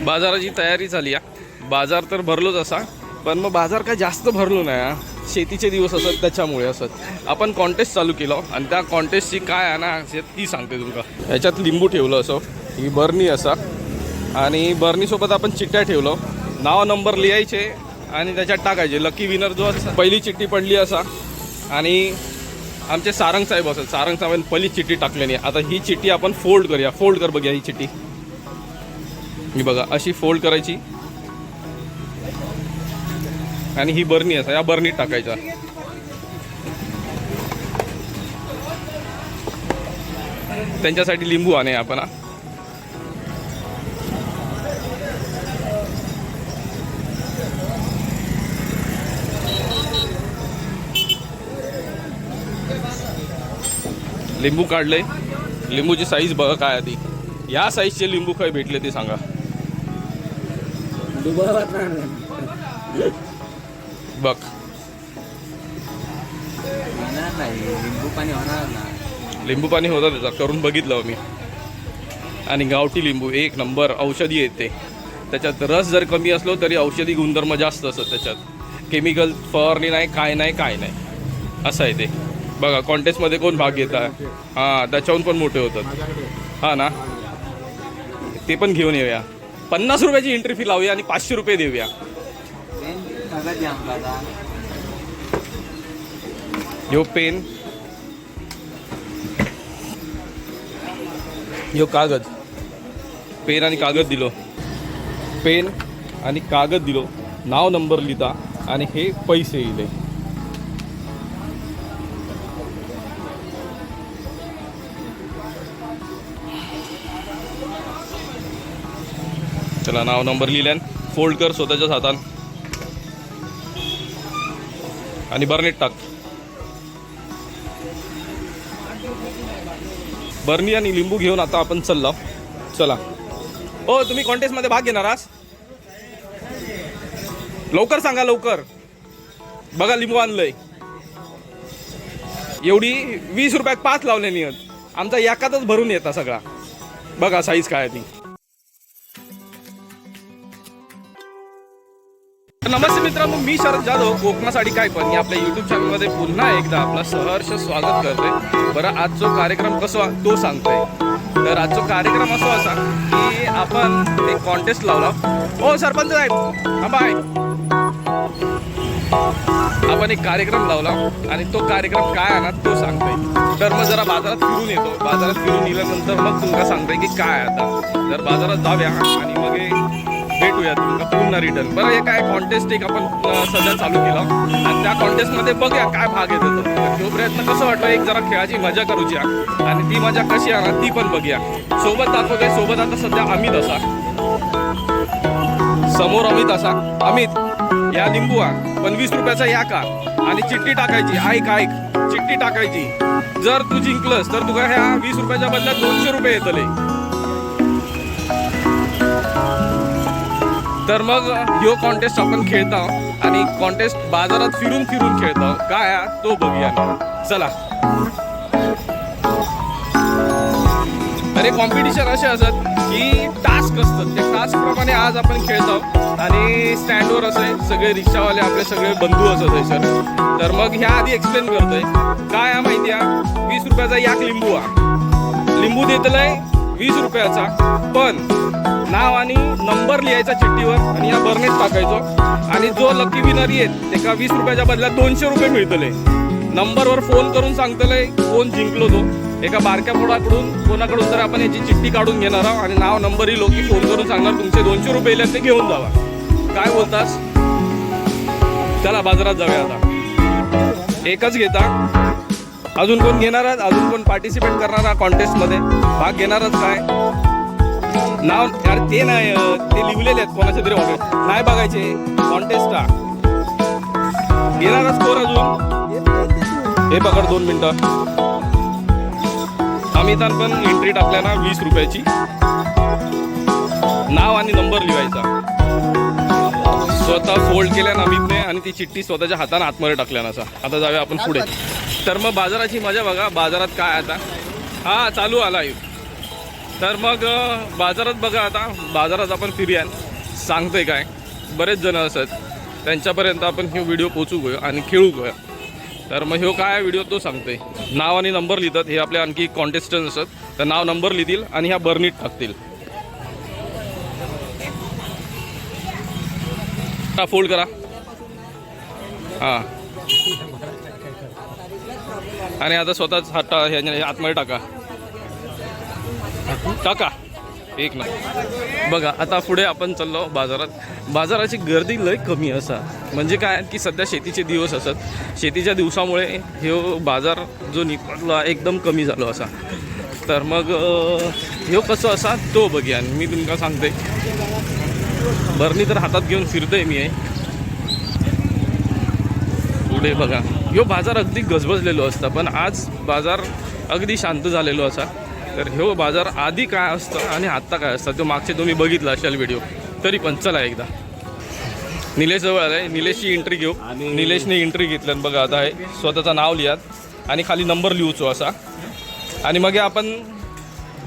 बाजाराची तयारी झाली आहे बाजार तर भरलोच असा पण मग बाजार काय जास्त भरलो नाही हा. शेतीचे दिवस असत त्याच्यामुळे असत. आपण कॉन्टेस्ट चालू केलो आणि त्या कॉन्टेस्टची काय आहे ना ती सांगते तुमका. याच्यात लिंबू ठेवलं असं ही बर्नी असा आणि बर्नीसोबत आपण चिठ्ठ्या ठेवलो. नाव नंबर लिहायचे आणि त्याच्यात टाकायचे. लकी विनर जो असा पहिली चिठ्ठी पडली असा आणि आमचे सारंग साहेब असत. सारंग साहेबांनी पहिली चिठ्ठी टाकलेली आता ही चिठ्ठी आपण फोल्ड करूया. फोल्ड कर बघूया ही चिठ्ठी ही बघा अशी फोल्ड करायची. आणि ही बर्नी असा या बर्नीत टाकायचा. त्यांच्यासाठी लिंबू आणे आपण लिंबू काढले लिंबूची साईज बघा काय आधी या साईजचे लिंबू काय भेटले ते सांगा. बघ. लिंबू पाणी होणार ना. लिंबू पाणी होता त्याचा करून बघितलं मी. आणि गावठी लिंबू एक नंबर औषधी येते त्याच्यात रस जर कमी असलो तरी औषधी गुणधर्म जास्त असतात त्याच्यात. केमिकल फवारणी नाही काय नाही काय नाही. असं आहे ते. बघा कॉन्टेस्टमध्ये कोण भाग घेत? आहे हां त्याच्याहून पण मोठे होतात. हां ना? ते पण घेऊन येऊया. पन्नास रुपयाची एंट्री फी लावूया आणि पाचशे रुपये देऊया. ह्यो पेन. ह्यो कागद. पेन आणि कागद दिलो. पेन आणि कागद दिलो. नाव नंबर लिहिता आणि हे पैसे इले. चला नाव नंबर लिहिल्यान फोल्ड कर स्वतःच्याच हातान. आणि बर्नीत टाक. बर्नी आणि लिंबू घेऊन आता आपण चाललो. चला. हो तुम्ही कॉन्टेस्टमध्ये भाग घेणार आहात लवकर सांगा लवकर. बघा लिंबू आणलंय. एवढी वीस रुपयात पाच लावलेली आहेत आमचा एकातच भरून येता सगळा. बघा साईज काय आहे ती. नमस्ते मित्रांनो मी शरद जाधव. कोकणासाठी काय पण आपल्या युट्यूब चॅनलमध्ये पुन्हा एकदा आपला सहर्ष स्वागत करतोय. बरं आज जो कार्यक्रम कसा तो सांगतोय. तर आजचा कार्यक्रम असो असा की आपण एक कॉन्टेस्ट लावला. हो सरपंच साहेब थांबा आहे. आपण एक कार्यक्रम लावला आणि तो कार्यक्रम काय आहे तो सांगतोय. तर मग जरा बाजारात फिरून येतो. बाजारात फिरून गेल्यानंतर मग तुमका सांगतोय की काय आता. तर बाजारात जाऊया आणि मग भेटूया तुमका पुन्हा रिटर्न बरं हे काय कॉन्टेस्ट एक आपण सध्या चालू केला. आणि त्या कॉन्टेस्टमध्ये बघूया काय भाग येत तो. प्रयत्न कसं वाटतो एक जरा खेळाची मजा करूची आणि ती मजा कशी आहे ना ती पण बघूया. सोबत दाखवतोय सोबत आता सध्या अमित असा. समोर अमित असा. अमित या लिंबू पण वीस रुपयाचा या का? आणि चिठ्ठी टाकायची. ऐक ऐक. चिठ्ठी टाकायची. जर तू जिंकलंस तर तुका ह्या वीस रुपयाच्या बदल्यात दोनशे रुपये येतले. तर मग ह्यो कॉन्टेस्ट आपण खेळतो आणि कॉन्टेस्ट बाजारात फिरून फिरून खेळतो. काय तो बघूया. चला. अरे कॉम्पिटिशन असे असत की टास्क असतात. त्या टास्क प्रमाणे आज आपण खेळतो आणि स्टँडवर असे सगळे रिक्षावाले आपले सगळे बंधू असत आहे सर तर मग ह्या आधी एक्सप्लेन करतोय. काय माहिती आहे वीस रुपयाचा याक लिंबू हा लिंबू देतलाय वीस रुपयाचा. पण नाव आणि नंबर लिहायचा चिठ्ठीवर आणि या बर्नेट टाकायचो. आणि जो लकी विनर येत त्याका वीस रुपयाच्या बदल्यात दोनशे रुपये मिळतले. नंबरवर फोन करून सांगतले कोण जिंकलो तो. एका बारक्या पोडाकडून कोणाकडून तर आपण याची चिठ्ठी काढून घेणार आहोत. आणि नाव नंबर ही लोकी फोन करून सांगणार तुमचे दोनशे रुपये येले ते घेऊन जावा. काय बोलतास? चला बाजारात जाऊया आता. एकच घेता. अजून कोण घेणार आहात? अजून कोण पार्टिसिपेट करणार आहात कॉन्टेस्टमध्ये भाग घेणारच काय? नाव यार ते नाही ते लिहिलेले आहेत कोणाच्या तरी ऑफिस नाही बघायचे. कॉन्टेस्ट हा स्कोर अजून. हे पकड दोन मिनटं. अमितान पण एंट्री टाकल्या ना वीस रुपयाची. नाव आणि नंबर लिहायचा. स्वतः फोल्ड केल्या ना अमितने आणि ती चिठ्ठी स्वतःच्या हाताने आतमध्ये टाकल्या ना आता जाऊया आपण पुढे. तर मग बाजाराची मजा बघा. बाजारात काय आता? हा चालू आला तर मग बाजारात बघा आता बाजारात आपण फिरूया सांगते काय? बरेच जण असत त्यांच्यापर्यंत आपण हे व्हिडिओ पोचू गयो आणि खेळू घेऊया तर मग ह्यो काय व्हिडिओ तो सांगते नाव आणि नंबर लिहितात. हे आपले आणखी कॉन्टेस्टंट असतात. तर नाव नंबर लिहितील आणि ह्या बर्नीत टाकतील. हा फोल्ड करा. हां. आणि आता स्वतःच हात ह्याच्या आतमध्ये टाका. टाका एक ना बघा आता पुढे आपण चाललो बाजारात. बाजाराची गर्दी लय कमी असा. म्हणजे काय की सध्या शेतीचे दिवस असत शेतीच्या दिवसामुळे ह्यो बाजार जो निपटला एकदम कमी झालो असा. तर मग ह्यो कसं असा तो बघया. मी तुमका सांगते. बरणी तर हातात घेऊन फिरतोय मी आहे पुढे बघा. ह्यो बाजार अगदी गजबजलेलो असता पण आज बाजार अगदी शांत झालेलो असा. तर ह्यो बाजार आधी काय असतं आणि आत्ता काय असतं? तो मागचे तुम्ही बघितला असाल व्हिडिओ तरी पण चला एकदा. निलेश जवळ आलाय निलेशची एंट्री घेऊ. निलेशने एंट्री घेतल्यान बघा आता आहे स्वतःचं नाव लिहात आणि खाली नंबर लिहूचो असा. आणि मग आपण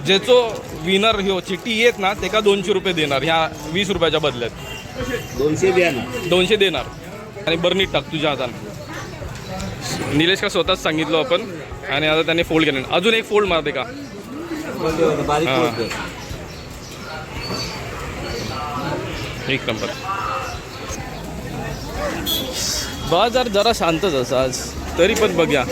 जेचो विनर ह्यो चिठ्ठी येत ना तेका दोनशे रुपये देणार? ह्या वीस रुपयाच्या बदल्यात. दोनशे ब्याण्णव दोनशे देणार. आणि बर्नीत टाक तुझ्या हाताने. निलेश का स्वतःच सांगितलं आपण. आणि आता त्याने फोल्ड केलं. अजून एक फोल्ड मारते का? हा. एक नंबर. बाजार जरा शांतच असा आज तरी पण बघ्या.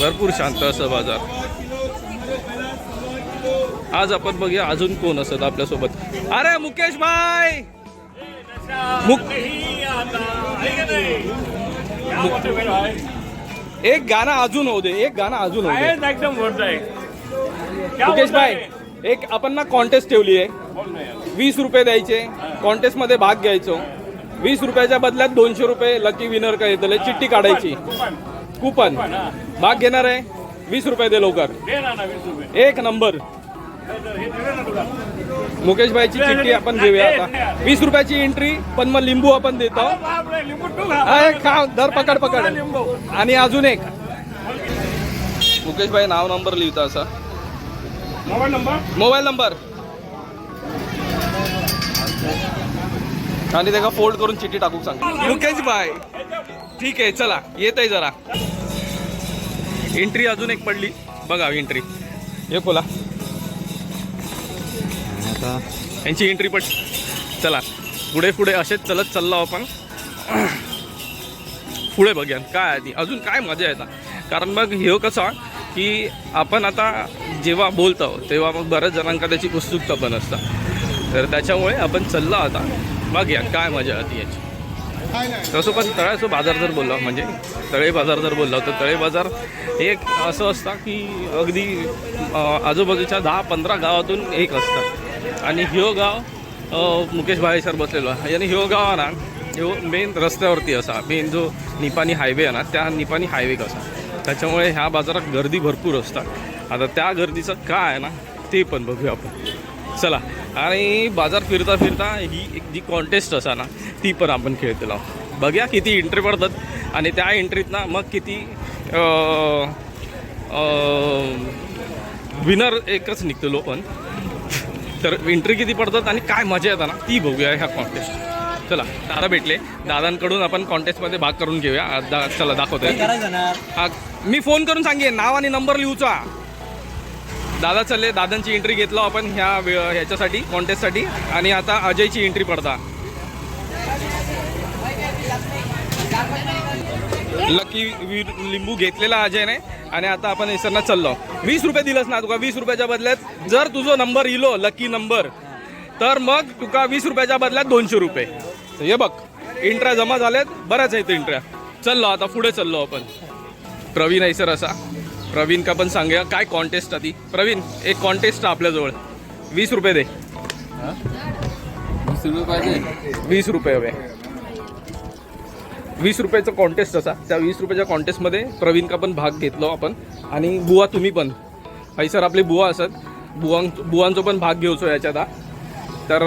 भरपूर शांत असं बाजार. आज आपण बघूया अजून कोण असत आपल्यासोबत. अरे मुकेश भाई! मुक एक गाणं अजून होऊ दे एक गाणं अजून होऊ दे. एकदम मुकेश भाई एक आपण ना कॉन्टेस्ट ठेवली आहे. वीस रुपये द्यायचे कॉन्टेस्टमध्ये भाग घ्यायचो. वीस रुपयाच्या बदल्यात दोनशे रुपये लकी विनर काय येतले चिठ्ठी काढायची. कुपन भाग घेणार आहे. वीस रुपये दे लवकर. एक नंबर. हे मुकेश भाईची चिठ्ठी आपण घेऊया आता. वीस रुपयाची एंट्री पण मग लिंबू आपण देतो. खा. एक दर पकड पकड. आणि अजून एक. मुकेश भाई नाव नंबर लिहिता असा. Mobile number? Mobile number. आणि त्याला फोल्ड करून चिठ्ठी टाकू सांग. मुकेश भाई ठीक आहे चला येत आहे जरा. एंट्री अजून एक पडली. बघा एंट्री हे बोला आता यांची एंट्री पण चला पुढे पुढे असेच चलत चाललो आपण. पुढे बघूया काय आहे ती. अजून काय मजा येतात कारण मग हे कसं की आपण आता जेव्हा बोलतो तेव्हा मग बऱ्याच जणांका त्याची उत्सुकता पण असतात. तर त्याच्यामुळे आपण चाललो आता. बघूया काय मजा येते याची. तसं पण तळ्याचं बाजार जर बोलला म्हणजे तळे बाजार जर बोलला तर तळे बाजार एक असं असतं की अगदी आजूबाजूच्या दहा पंधरा गावातून एक असतं. आणि ह्यो गाव मुकेश भाईसर बसलेलो आहे. आणि ह्यो गाव ना ह्यो मेन रस्त्यावरती असा मेन जो निपाणी हायवे आहे ना त्या निपाणी हायवे कसा त्याच्यामुळे ह्या बाजारात गर्दी भरपूर असतात. आता त्या गर्दीचं काय आहे ना ते पण बघूया आपण. चला आणि बाजार फिरता फिरता ही एक जी कॉन्टेस्ट असा ना ती पण आपण खेळतो बघूया किती एंट्री पडतात आणि त्या एंट्रीत ना मग किती विनर एकच निघतो पण. तर एंट्री किती पडतात आणि काय मजा येतात ना ती बघूया ह्या कॉन्टेस्ट चला दादा भेटले. दादांकडून आपण कॉन्टेस्टमध्ये भाग करून घेऊया. दा चला दाखवतोय. हा मी फोन करून सांगेन. नाव आणि नंबर लिहूचा दादा चालले दादांची एंट्री घेतलो आपण ह्या ह्याच्यासाठी कॉन्टेस्टसाठी आणि आता अजयची एंट्री पडता. लकी लिंबू घेतलेला अजयने आणि आता आपण इसरना चाललो. वीस रुपये दिलंस ना तुका वीस रुपयाच्या बदल्यात जर तुझो नंबर इलो लकी नंबर तर मग तुका वीस रुपयाच्या बदल्यात दोनशे रुपये. हे बघ एंट्र्या जमा झाल्यात बऱ्याच आहेत एंट्र्या चाललो आता पुढे चाललो आपण. प्रवीण आहे सर असा. प्रवीण का पण सांगूया काय कॉन्टेस्ट ती प्रवीण एक कॉन्टेस्ट आपल्याजवळ. वीस रुपये दे. वीस रुपये पाहिजे. वीस रुपये हवे. वीस रुपयाचं कॉन्टेस्ट असा. त्या वीस रुपयाच्या कॉन्टेस्टमध्ये प्रवीण का पण भाग घेतलो आपण. आणि बुवा तुम्ही पण. सर आपले बुवा असत. बुवां बुवांचो पण भाग घेवचो याच्यात तर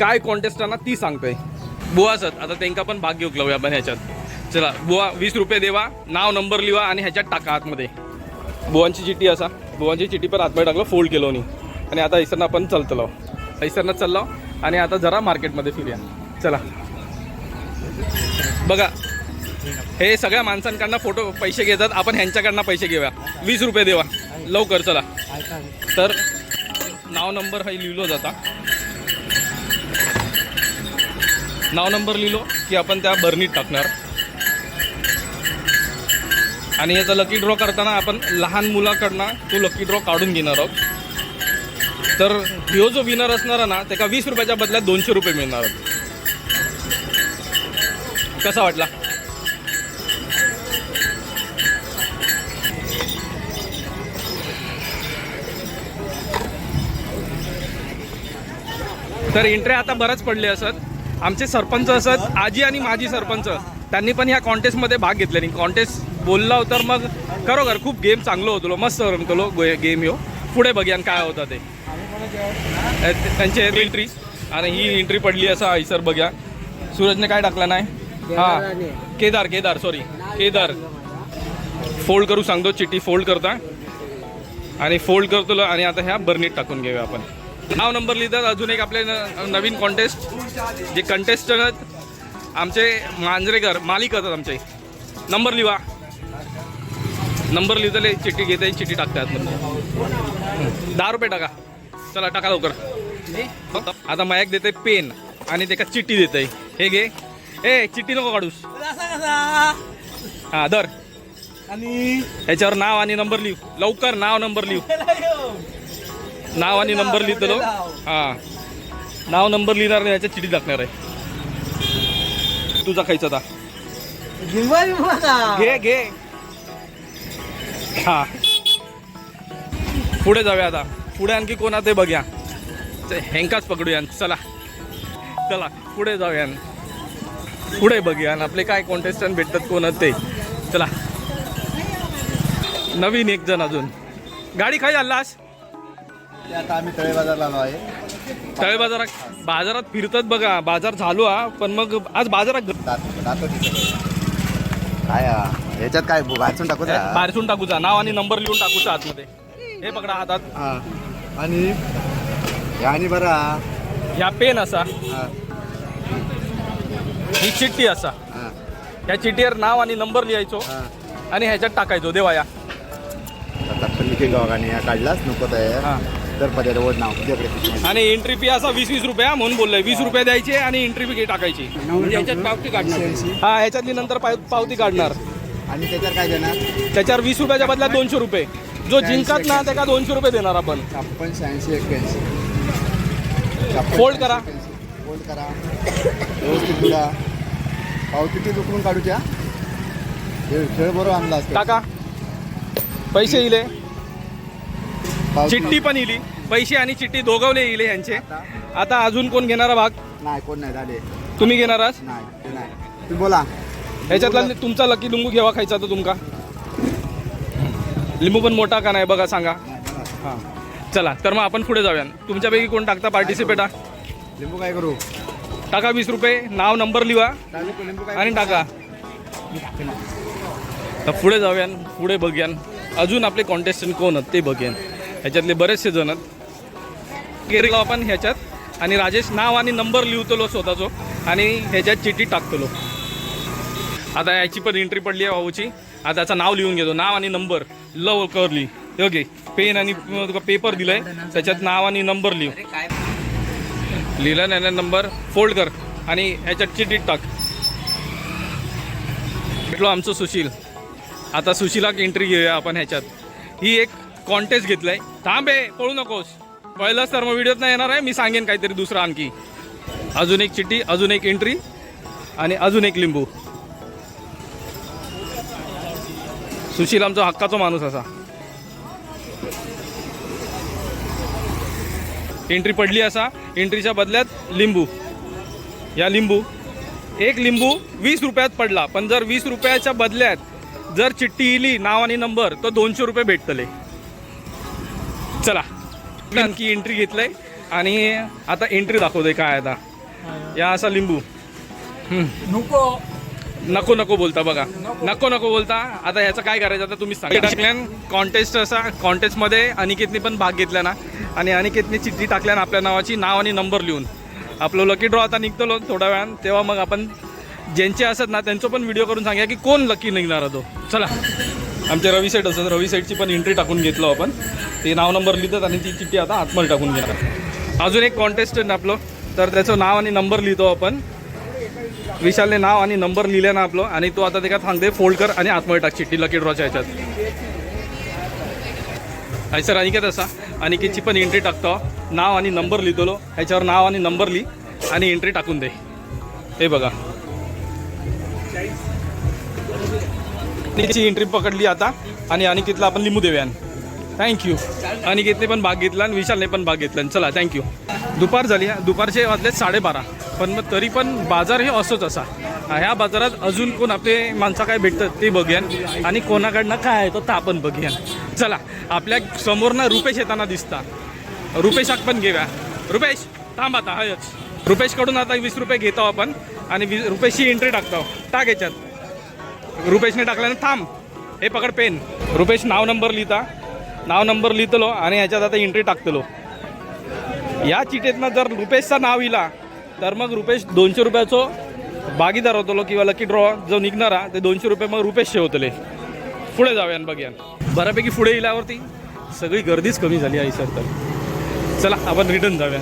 काय कॉन्टेस्ट आहे ना ती सांगतोय. बुवा असत. आता त्यांका पण भाग घेऊक लावूया आपण ह्याच्यात. चला बुवा वीस रुपये देवा. नाव नंबर लिवा आणि ह्याच्यात टाका आतमध्ये. बुवांची चिठ्ठी असा. बुवांची चिठ्ठी पण आतमध्ये टाकलं फोल्ड केलो नी आणि आता हैसरनं आपण चलतलो हैसरनं चाललो आणि आता जरा मार्केटमध्ये फिरूया. चला. बघा. हे सगळ्या माणसांकडनं फोटो पैसे घेतात. आपण ह्यांच्याकडनं पैसे घेऊया. वीस रुपये देवा. लवकर चला. तर नाव नंबर हे लिहिलो जाता नाव नंबर लिहिलो की आपण त्या बर्नीत टाकणार. आणि याचा लकी ड्रॉ करताना आपण लहान मुलाकडनं तो लकी ड्रॉ काढून घेणार आहोत. तर ह्यो जो विनर असणार ना त्याला वीस रुपयाच्या बदल्यात दोनशे रुपये मिळणार कसा वाटला? तर एंट्री आता बरंच पडले असत. आमचे सरपंच असत आजी आणि माजी सरपंच त्यांनी पण ह्या कॉन्टेस्टमध्ये भाग घेतले. कॉन्टेस्ट बोलला तर मग खरोखर खूप गेम चांगलं होतो मस्त रमतलो गेम ह्यो पुढे बघियान काय होतं ते. त्यांची एंट्री आणि ही एंट्री पडली असं आईसर बघ्या. सूरजने काय टाकला नाही? हा. केदार केदार सॉरी केदार. फोल्ड करू सांगतो चिठ्ठी फोल्ड करता. आणि फोल्ड करतो आणि आता ह्या बर्नीत टाकून घेऊया आपण. नाव नंबर लिहितात. अजून एक आपले नवीन कॉन्टेस्ट जे कंटेस्टंट आहेत आमचे मांजरेकर मालिक असतात आमचे. नंबर लिहा नंबर लिहितले चिठ्ठी घेते चिठ्ठी टाकतात दहा रुपये टाका. चला टाका लवकर. आता मयाक देते पेन आणि त्याला चिठ्ठी देते हे घे. ए चिठ्ठी नको काढूस. हा दर आणि ह्याच्यावर नाव आणि नंबर लिहू. लवकर नाव नंबर लिहू. नाव आणि नंबर लिहितलो हा. नाव नंबर लिहिणार नाही ह्याच्यात चिठी टाकणार आहे. तुझा खायचा आता घे घे. हा. पुढे जाऊया आता. पुढे आणखी कोणा ते बघूया. हेंकाच पकडूया चला. चला पुढे जाऊया पुढे बघूया आपले काय कॉन्टेस्टंट भेटतात कोण ते. चला. नवीन एक जण अजून. गाडी खाई आलास ते आता आम्ही तळे बाजारला आलो आहे. तळे बाजारात बाजारात फिरतात बघा बाजार झालो हा पण मग आज बाजारात दात- दातो तिथे. काय हा? ह्याच्यात काय वाचून टाकू बाहेरसून टाकूचा नाव आणि नंबर लिहून टाकूचा आतमध्ये. हे पकडा हातात हा. आणि हे आणि बरा ह्या पेन असा. हा, ही चिठ्ठी असा. हा, ह्या चिठ्ठीवर नाव आणि नंबर लिहायचो हा. आणि ह्याच्यात टाकायचो देवाया आता पल्लिके गावाने काढलाच नको हा. पदर रोड नाव आणि एंट्री फी असा वीस वीस रुपये म्हणून बोललोय. वीस रुपये द्यायचे आणि एंट्री फी टाकायची. याच्यात पावती काढणार. हा ह्याच्यातली नंतर पाव- पावती काढणार. आणि त्याच्यावर काय देणार? त्याच्यावर वीस रुपयाच्या बदल्यात दोनशे रुपये. जो जिंकत ना त्याला दोनशे रुपये देणार आपण. छप्पन शहाऐंशी एक्क्याऐंशी. Fold करा. फोल्ड करा. व्यवस्थित तुला पावती ती दुखून काढूच्या? खेळ बरोबर आणला टाका. पैसे इले. चिठ्ठी पण इली. पैसे आणि चिठ्ठी दोघवले इले यांचे. आता? अजून कोण घेणारा भाग? नाही कोण नाही झाले. तुम्ही घेणार आहात नाही ते नाही. तुम्ही बोला. ह्याच्यातला तुमचा लकी लिंबू घेवा खायचा तर तुमका. लिंबू पण मोठा का नाही बघा सांगा. हां. चला तर मग आपण पुढे जाऊया तुमच्यापैकी कोण टाकता पार्टिसिपेट हा? लिंबू काय करू? टाका वीस रुपये नाव नंबर लिहा आणि टाका. तर पुढे जाऊया पुढे बघूयान अजून आपले कॉन्टेस्टंट कोण आहेत ते बघूयान ह्याच्यातले बरेचसे जण आहेत. केरला आपण ह्याच्यात. आणि राजेश नाव आणि नंबर लिहतलो स्वतःचो. आणि ह्याच्यात चिठ्ठी टाकतलो. आता याची पण एंट्री पडली आहे भाऊची. आता त्याचं नाव लिहून घेतो. नाव आणि नंबर. लव करली ओके पेन आणि पेपर दिलाय. त्याच्यात नाव आणि नंबर लिहू. लिहिला नाही नंबर. फोल्ड कर. आणि ह्याच्यात चिठ्ठीत टाक. भेटलो आमचं सुशील. आता सुशीलाक एंट्री घेऊया आपण ह्याच्यात. ही एक कॉन्टेस्ट घेतलाय. थांबे पळू नकोस. पहिलाच तर मग व्हिडिओत नाही येणार आहे. मी सांगेन काहीतरी दुसरं आणखी. अजून एक चिठ्ठी अजून एक एंट्री आणि अजून एक लिंबू. सुशील आमचा हक्काचा माणूस असा. एंट्री पडली असा. एंट्रीच्या बदल्यात लिंबू. या लिंबू एक लिंबू वीस रुपयात पडला. पण जर वीस रुपयाच्या बदल्यात जर चिठ्ठी इली नाव आणि नंबर तर दोनशे रुपये भेटतले. आणखी एंट्री घेतलंय. आणि आता एंट्री दाखवतोय काय आता या असा लिंबू. नको. नको नको बोलता बघा. नको नको बोलता. आता ह्याचं काय करायचं आता तुम्ही सांगा. कॉन्टेस्ट असा कॉन्टेस्टमध्ये अनिकेतने पण भाग घेतला ना. आणि अनिकेतने चिठ्ठी टाकल्या ना आपल्या नावाची नाव आणि नंबर लिहून. आपलं लकी ड्रॉ आता निघतो थोड्या वेळान. तेव्हा मग आपण ज्यांचे असत ना त्यांचं पण व्हिडिओ करून सांगा की कोण लकी निघणार तो चला. आमच्या रवी सेट असं रवी सेटची पण एंट्री टाकून घेतलो आपण. ते नाव नंबर लिहितात आणि ती चिठ्ठी आता आतमध्ये टाकून घेणार अजून एक कॉन्टेस्ट आहे ना आपलं. तर त्याचं नाव आणि नंबर लिहितो आपण. विशालने नाव आणि नंबर लिहिले ना आपलं. आणि तो आता ते काय सांगते फोल्ड कर आणि आतमध्ये टाक चिठ्ठी. लकी ड्रॉच्या ह्याच्यात. हाय सर अनिकेत असा अनिकेतची पण एंट्री टाकतो. नाव आणि नंबर लिहितो ह्याच्यावर नाव आणि नंबर लिही आणि एंट्री टाकून दे. हे बघा. तिची एंट्री पकडली आता. आणि अनिकेतला आपण लिंबू देऊया. थँक्यू अनिकेतने पण भाग घेतला आणि विशालने पण भाग घेतला. चला थँक्यू दुपार झाली दुपारचे वाजले साडेबारा. पण मग तरी पण बाजार हे असोच असा. ह्या बाजारात अजून कोण आपले माणसं काय भेटतात ते बघूयान आणि कोणाकडनं काय आहे तर आपण बघूया चला आपल्या समोरनं रुपेश येताना दिसता. रुपेशाक पण घेऊया. रुपेश थांब आता हयच. रुपेशकडून आता वीस रुपये घेतो आपण. आणि वीस रुपेशची एंट्री टाकतो. टाक याच्यात. रुपेशने टाकल्यानं थांब. हे पकड पेन. रुपेश नाव नंबर लिहिता. नाव नंबर लिहितलो आणि ह्याच्यात आता एंट्री टाकतलो. या चिठ्ठीतनं जर रुपेशचा नाव इला तर मग रुपेश दोनशे रुपयाचो भागीदार होतलो किंवा लकी ड्रॉ जो निघणारा ते दोनशे रुपये मग रुपेशचे होतले पुढे जाऊयान बघ्यान बऱ्यापैकी पुढे इल्यावरती सगळी गर्दीच कमी झाली आहे सर तर. चला आपण रिटर्न जाऊया.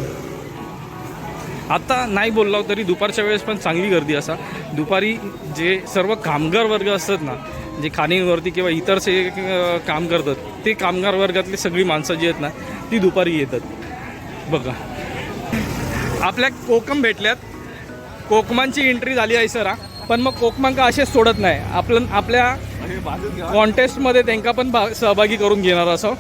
आता नाही बोललो तरी दुपारच्या वेळेस पण चांगली गर्दी असा. दुपारी जे सर्व कामगार वर्ग असतात ना जे खाणीवरती किंवा इतर से काम करतात ते कामगार वर्गातली सगळी माणसं जी आहेत ना ती दुपारी येतात. बघा. आपल्या कोकम भेटल्यात. कोकमांची एंट्री झाली आहे सर पण मग कोकमांका असेच सोडत नाही. आपलं आपल्या कॉन्टेस्टमध्ये त्यांना पण भाग सहभागी करून घेणार असं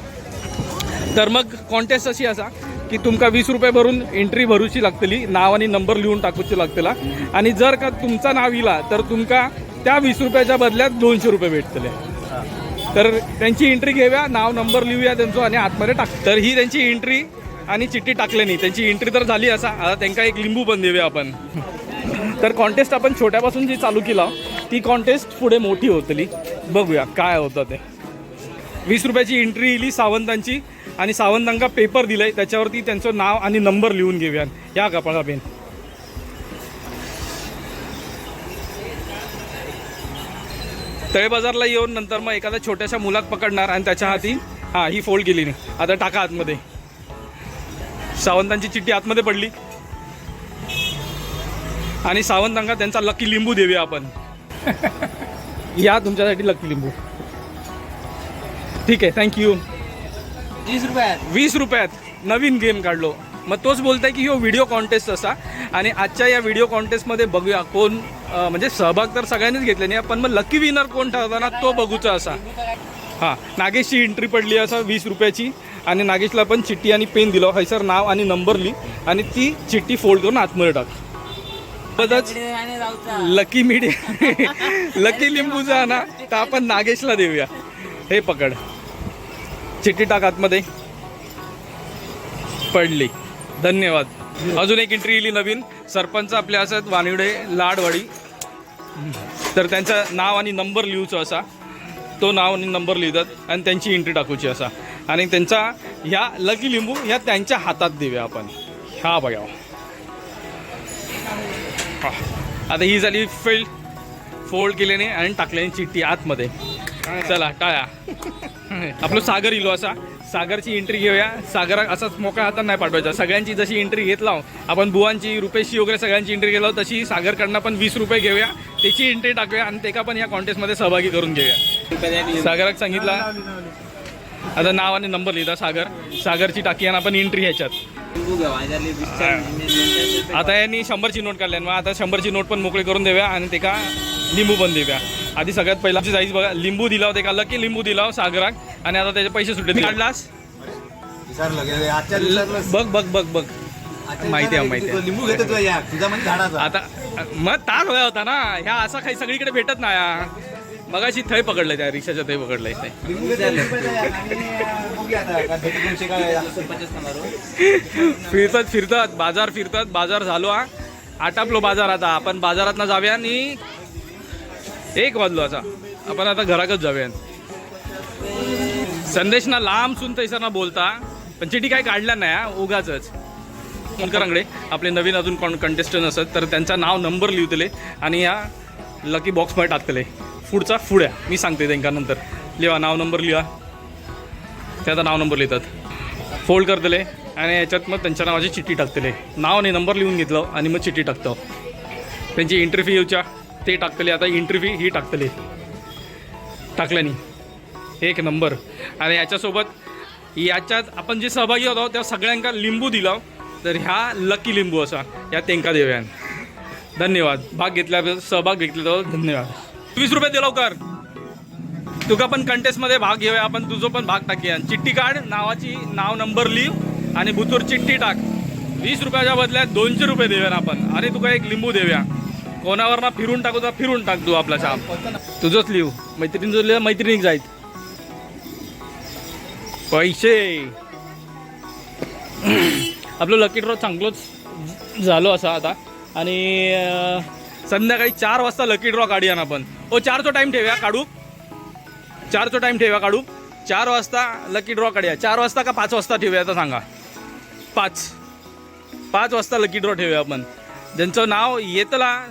तर मग कॉन्टेस्ट अशी असा. की तुमका वीस रुपये भरून एंट्री भरूची लागतली नाव आणि नंबर लिहून टाकूची लागतला. आणि जर का तुमचा नाव इला तर तुमका त्या वीस रुपयाच्या बदल्यात दोनशे रुपये भेटतले. तर त्यांची एंट्री घेऊया नाव नंबर लिहूया त्यांचं आणि आतमध्ये टाक. तर ही त्यांची एंट्री आणि चिठ्ठी टाकले नाही. त्यांची एंट्री तर झाली असा. आता त्यांना एक लिंबू पण देऊया आपण. तर कॉन्टेस्ट आपण छोट्यापासून जी चालू केला ती कॉन्टेस्ट पुढे मोठी होतली. बघूया काय होतं ते. वीस रुपयाची एंट्री इली सावंतांची. आणि सावंतांका पेपर दिलाय त्याच्यावरती त्यांचं नाव आणि नंबर लिहून घेऊया या कपाळा पेन तळे बाजारला येऊन नंतर मग एखाद्या छोट्याशा मुलात पकडणार आणि त्याच्या हाती हां ही फोल्ड केली नाही. आता टाका आतमध्ये. सावंतांची चिठ्ठी आतमध्ये पडली. आणि सावंतांका त्यांचा लकी लिंबू देऊया आपण. या तुमच्यासाठी लकी लिंबू. ठीक आहे थँक्यू तीस रुपयात. वीस रुपयात नवीन गेम काढलो. मग तोच बोलताय की ह्यो व्हिडिओ कॉन्टेस्ट असा. आणि आजच्या या व्हिडिओ कॉन्टेस्टमध्ये बघूया कोण म्हणजे सहभाग तर सगळ्यांनीच घेतले नाही पण मग लकी विनर कोण ठरताना तो बघूचा असा. हां नागेशची एंट्री पडली असा वीस रुपयाची. आणि नागेशला पण चिठ्ठी आणि पेन दिलं. हैसर नाव आणि नंबर लिही आणि ती चिठ्ठी फोल्ड करून आतमध्ये टाक. बदच लकी मीडिया लकी लिंबूचा ना तर आपण नागेशला देऊया. हे पकड. चिठ्ठी टाक आतमध्ये. पडली. धन्यवाद. अजून एक एंट्री येईल नवीन. सरपंच आपले असत वानिवडे लाडवाडी. तर त्यांचं नाव आणि नंबर लिहूचं असा. तो नाव आणि नंबर लिहितात आणि त्यांची एंट्री टाकूची असा. आणि त्यांचा ह्या लकी लिंबू ह्या त्यांच्या हातात देऊया आपण. ह्या बघा. हा. आता ही झाली फिल्ड फोल्ड केल्याने आणि टाकल्याने चिठ्ठी आतमध्ये. चला टाळ्या. आपलं सागर इलो असा. सागरची एंट्री घेऊया. सागर असाच मोकळ्या हातात नाही पाठवायचा. सगळ्यांची जशी एंट्री घेत लाव हो, आपण बुवांची रुपेशची वगैरे सगळ्यांची एंट्री घेतला हो, तशी सागरकडनं पण वीस रुपये घेऊया. त्याची एंट्री टाकूया आणि ते का पण या कॉन्टेस्टमध्ये सहभागी करून घेऊया. सागराक सांगितला. आता नाव आणि नंबर लिहिता सागर. सागरची टाकी आणि आपण एंट्री ह्याच्यात. आता यांनी शंभरची नोट काढल्या मग आता शंभरची नोट पण मोकळी करून देऊया आणि ते का लिंबू पण देऊया आधी सगळ्यात पहिला जाईस बघा लिंबू दिला होते का लकी लिंबू दिला हो सागराक आणि आता त्याचे पैसे सुटले काढलास. बघ बघ बघ बघ माहिती आहे. माहिती आहे. लिंबू घेतो तुला म्हणजे आता मग तास होया होता ना ह्या असा काही सगळीकडे भेटत ना या मगाशी थै पकडलंय त्या रिक्षाच्या थै पकडलंय. ते फिरतात फिरतात बाजार फिरतात बाजार झालो हा. आटापलो बाजार आता. आपण बाजारात ना जाऊया आणि एक वाजलो आता. आपण आता घराकच जाऊया. संदेश ना लांब सुन थंयसर ना बोलता. पण चिठी काय काढल्या नाही हा, उगाचच. फोनकरांकडे आपले नवीन अजून कोण कंटेस्टंट असत तर त्यांचा नाव नंबर लिहितले आणि या लकी बॉक्समध्ये टाकतले. पुढचा आहे मी सांगते त्यांना नंतर. लिहा नाव नंबर लिहा त्याचा नाव नंबर लिहितात. फोल्ड करतले आणि याच्यात मग त्यांच्या नावाची चिठ्ठी टाकतले. नाव आणि नंबर लिहून घेतलं आणि मग चिठ्ठी टाकतो. त्यांची एंट्री फी येऊच्या ते टाकतले. आता एंट्री फी ही टाकतले. टाकल्यानी. एक नंबर. आणि याच्यासोबत याच्यात आपण जे सहभागी होतो त्या सगळ्यांका लिंबू दिला. तर ह्या लकी लिंबू असा. या तेंका देव्यान धन्यवाद. भाग घेतल्या सहभाग घेतला धन्यवाद. वीस रुपये दे लवकर. तुका पण कंटेस्टमध्ये भाग घेऊया आपण तुझं पण भाग टाकूया चिठ्ठी काढ नावाची नाव नंबर लिव आणि बुतूर चिठ्ठी टाक. वीस रुपयाच्या बदल्यात दोनशे रुपये देऊया ना आपण. आणि तुका एक लिंबू देऊया. कोणावर ना फिरून टाकू तर फिरून टाक तू आपला छाप तुझंच लिहू. मैत्रीण लिह मैत्रिणीक जायत पैसे. आपलं लकी ड्रॉ चांगलंच झालो असा आता. आणि संध्याकाळी चार वाजता लकी ड्रॉ काढूया ना आपण. ओ चारचो टाईम ठेवूया काढू. चारचो टाईम ठेवूया काढू. चार वाजता लकी ड्रॉ काढूया. चार वाजता का पाच वाजता ठेवूया तर सांगा. पाच. पाच वाजता लकी ड्रॉ ठेवूया आपण. ज्यांचं नाव येतला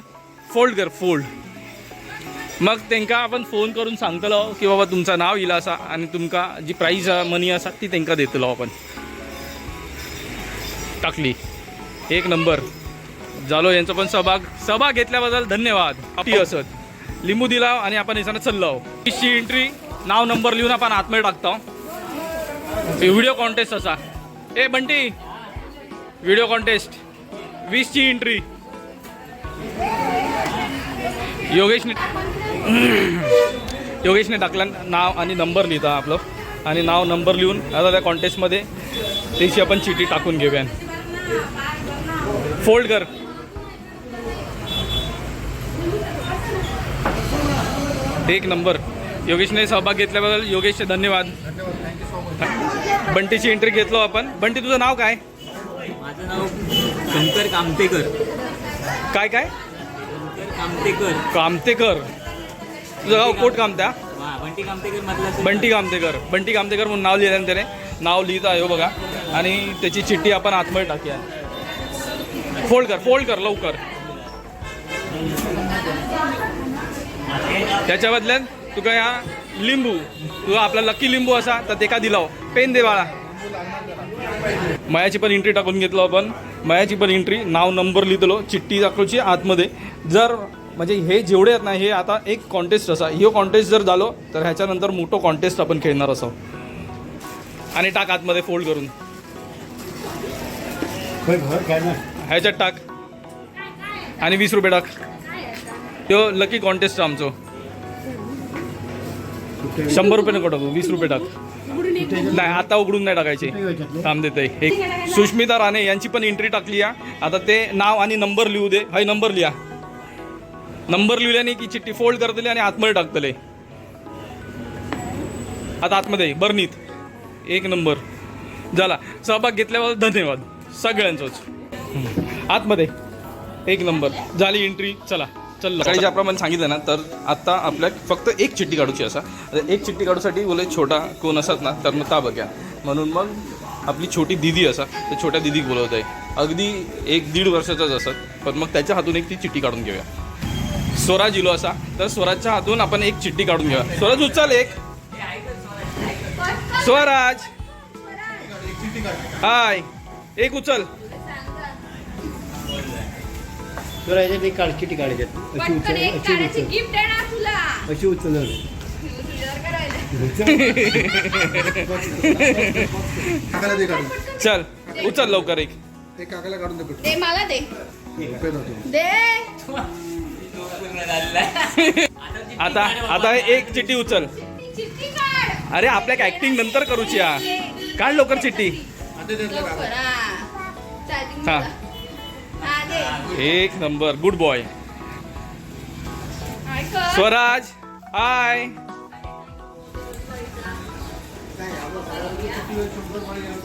फोल्ड कर फोल्ड मग त्यांका आपण फोन करून सांगतलो की बाबा तुमचं नाव येईल असा आणि तुमका जी प्राईज मनी असा ती त्यांका देतलो आपण. टाकली. एक नंबर झालो यांचा पण सहभाग. सहभाग घेतल्याबद्दल धन्यवाद. आपली असत. लिंबू दिला आणि आपण याच्यानं चाललो वीसची एंट्री नाव नंबर लिहून आपण आतमध्ये टाकतो. व्हिडिओ कॉन्टेस्ट असा. ए बंटी. व्हिडिओ कॉन्टेस्ट वीसची एंट्री योगेशने योगेशने टाकला नाव आणि नंबर लिहिता आपलं. आणि नाव नंबर लिहून आता त्या कॉन्टेस्टमध्ये त्याची आपण चिठी टाकून घेऊया फोल्ड कर. एक नंबर. योगेशने सहभाग घेतल्याबद्दल योगेशचे धन्यवाद. बंटीची एंट्री घेतलो आपण. बंटी तुझं नाव काय? माझं नाव शंकर कामतेकर. काय काय? कामतेकर. कामतेकर. तुझं गाव कोट कामत्या हा बंटी कामतेकर मधला बंटी कामतेकर. बंटी कामतेकर म्हणून नाव लिहिलं त्याने. नाव लिहित आहे हो बघा. आणि त्याची चिठ्ठी आपण आतमध्ये टाकूया फोल्ड कर फोल्ड कर लवकर. त्याच्या बदल्यात तुका या लिंबू तुझा आपला लकी लिंबू असा तर ते का दिलाव. पेन दे बाळा. मयाची पण एंट्री टाकून घेतलो आपण. मयाची पण एंट्री नाव नंबर लिहितलो चिठ्ठी दाखवची आतमध्ये. जर म्हणजे हे जेवढे आहेत ना हे आता एक कॉन्टेस्ट असा. ह्यो कॉन्टेस्ट जर झालो तर ह्याच्यानंतर मोठं कॉन्टेस्ट आपण खेळणार असो. आणि टाक आतमध्ये फोल्ड करून. ह्याच्यात टाक. आणि वीस रुपये टाक. तो लकी कॉन्टेस्ट आमचो. शंभर रुपये नको टाकू वीस रुपये टाक. नाही आता उघडून नाही टाकायचे. थांब देते एक सुष्मिता राणे यांची पण एंट्री टाकली आहे आता ते नाव आणि नंबर लिहू दे. हाय नंबर लिहा. नंबर लिहिल्याने की चिठ्ठी फोल्ड करतले आणि आतमध्ये टाकतले. आता आतमध्ये बर्नीत. एक नंबर झाला. सहभाग घेतल्याबद्दल धन्यवाद. सगळ्यांचंच. आतमध्ये. एक नंबर झाली एंट्री चला. चल सकाळी ज्याप्रमाणे सांगितलं ना तर आता आपल्या फक्त एक चिठ्ठी काढूची असा. आता एक चिठ्ठी काढूसाठी बोले छोटा कोण असत ना तर मग ता बघ्या म्हणून मग आपली छोटी दिदी असा तर छोट्या दिदीक बोलवत आहे अगदी एक दीड वर्षाचाच असत पण मग त्याच्या हातून एक ती चिठ्ठी काढून घेऊया. स्वराज इलो असा तर स्वराजच्या हातून आपण एक चिठ्ठी काढून घेऊया. स्वराज उचल एक. स्वराज! हाय. एक उचल. तुला याच्यात एक काढ चिठी काढायच्यात अशी पटकन उचल एक अशी काढायची उचल. गिफ्ट देणार तुला. अशी उचल. तुझ्यावर करायला काकाला दे काढून चल उचल लवकर एक. ते काकाला काढून दे दे मला दे. रुपये जातो. दे. आता आता एक चिठ्ठी उचल. चिठ्ठी काढ. अरे आपल्या ऍक्टिंग नंतर करूची हा. काढ लवकर चिठ्ठी. लवकर, हा. हा. मला. एक number good boy Swaraj hi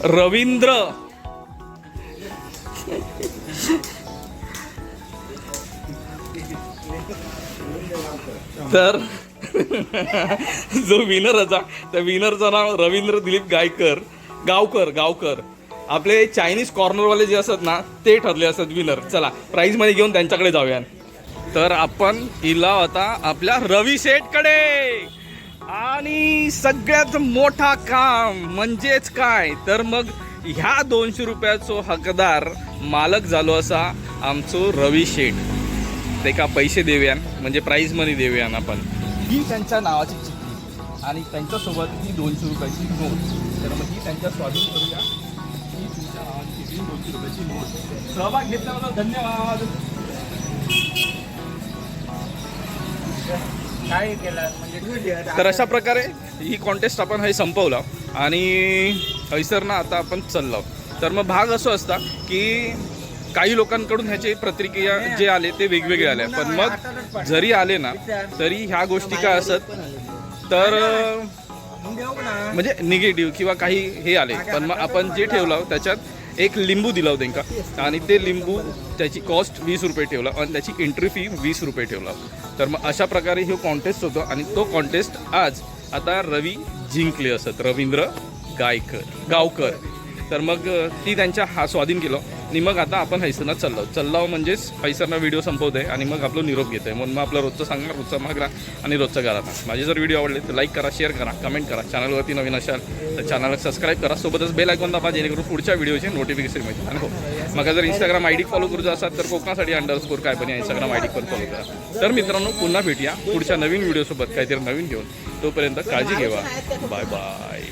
Ravindra. तर जो विनर होता त्या विनरचं नाव रवींद्र दिलीप गायकर. गावकर गावकर. आपले चायनीज कॉर्नरवाले जे असतात ना ते ठरले असतात विनर चला प्राईजमध्ये घेऊन त्यांच्याकडे जाऊया तर आपण इला होता आपल्या रवी शेठकडे. आणि सगळ्यात मोठा काम म्हणजेच काय? तर मग ह्या दोनशे रुपयाचो हकदार मालक झालो असा आमचो रवी शेठ. ते का पैसे देऊयान म्हणजे प्राईज मनी देऊयान आपण. ही त्यांच्या नावाची चिठ्ठी. आणि त्यांच्यासोबत ही दोनशे रुपयाची नोट. तर मग ही त्यांच्या स्वाधीन करूया. नोट सहभाग घेतल्याबद्दल धन्यवाद. काय केलं? म्हणजे तर अशा प्रकारे ही कॉन्टेस्ट आपण हे संपवलं आणि हैसर ना आता आपण चाललो. तर मग भाग असं असता की काही लोकांकडून ह्याचे प्रतिक्रिया जे आले ते वेगवेगळे आले. पण मग जरी आले ना तरी ह्या गोष्टी काय असत? तर म्हणजे निगेटिव्ह किंवा काही हे आले. पण मग आपण जे ठेवलं त्याच्यात एक लिंबू दिला होता त्यांका आणि ते लिंबू त्याची कॉस्ट वीस रुपये ठेवला आणि त्याची एंट्री फी वीस रुपये ठेवला. तर मग अशा प्रकारे हे कॉन्टेस्ट होतो आणि तो कॉन्टेस्ट आज आता रवी जिंकले असत. रवींद्र गायकर गावकर. तर मग ती त्यांच्या हा स्वाधीन केलं. आणि मग आता आपण हैसरना चाललो. चाललो म्हणजेच हैसरना व्हिडिओ संपवते आणि मग आपलं निरोप घेतोय. म्हणून मग आपलं रोजचं सांगा रोजचा मागरा आणि रोजचा करा माझे जर व्हिडिओ आवडले तर लाईक करा शेअर करा कमेंट करा. चॅनलवरती नवीन असाल तर चॅनलला सबस्क्राईब करा. सोबतच बेल ऐकून दाबा जेणेकरून पुढच्या व्हिडिओचे नोटिफिकेशन मिळतील. आणि हो मग जर इंस्टाग्राम आय डी फॉलो करूचा असाल तर कोकणासाठी अंडर स्कोर काय पण इंस्टाग्राम आय डी पण फॉलो करा. तर मित्रांनो पुन्हा भेटूया. पुढच्या नवीन व्हिडिओसोबत काहीतरी नवीन घेऊन. तोपर्यंत काळजी घेवा. Bye bye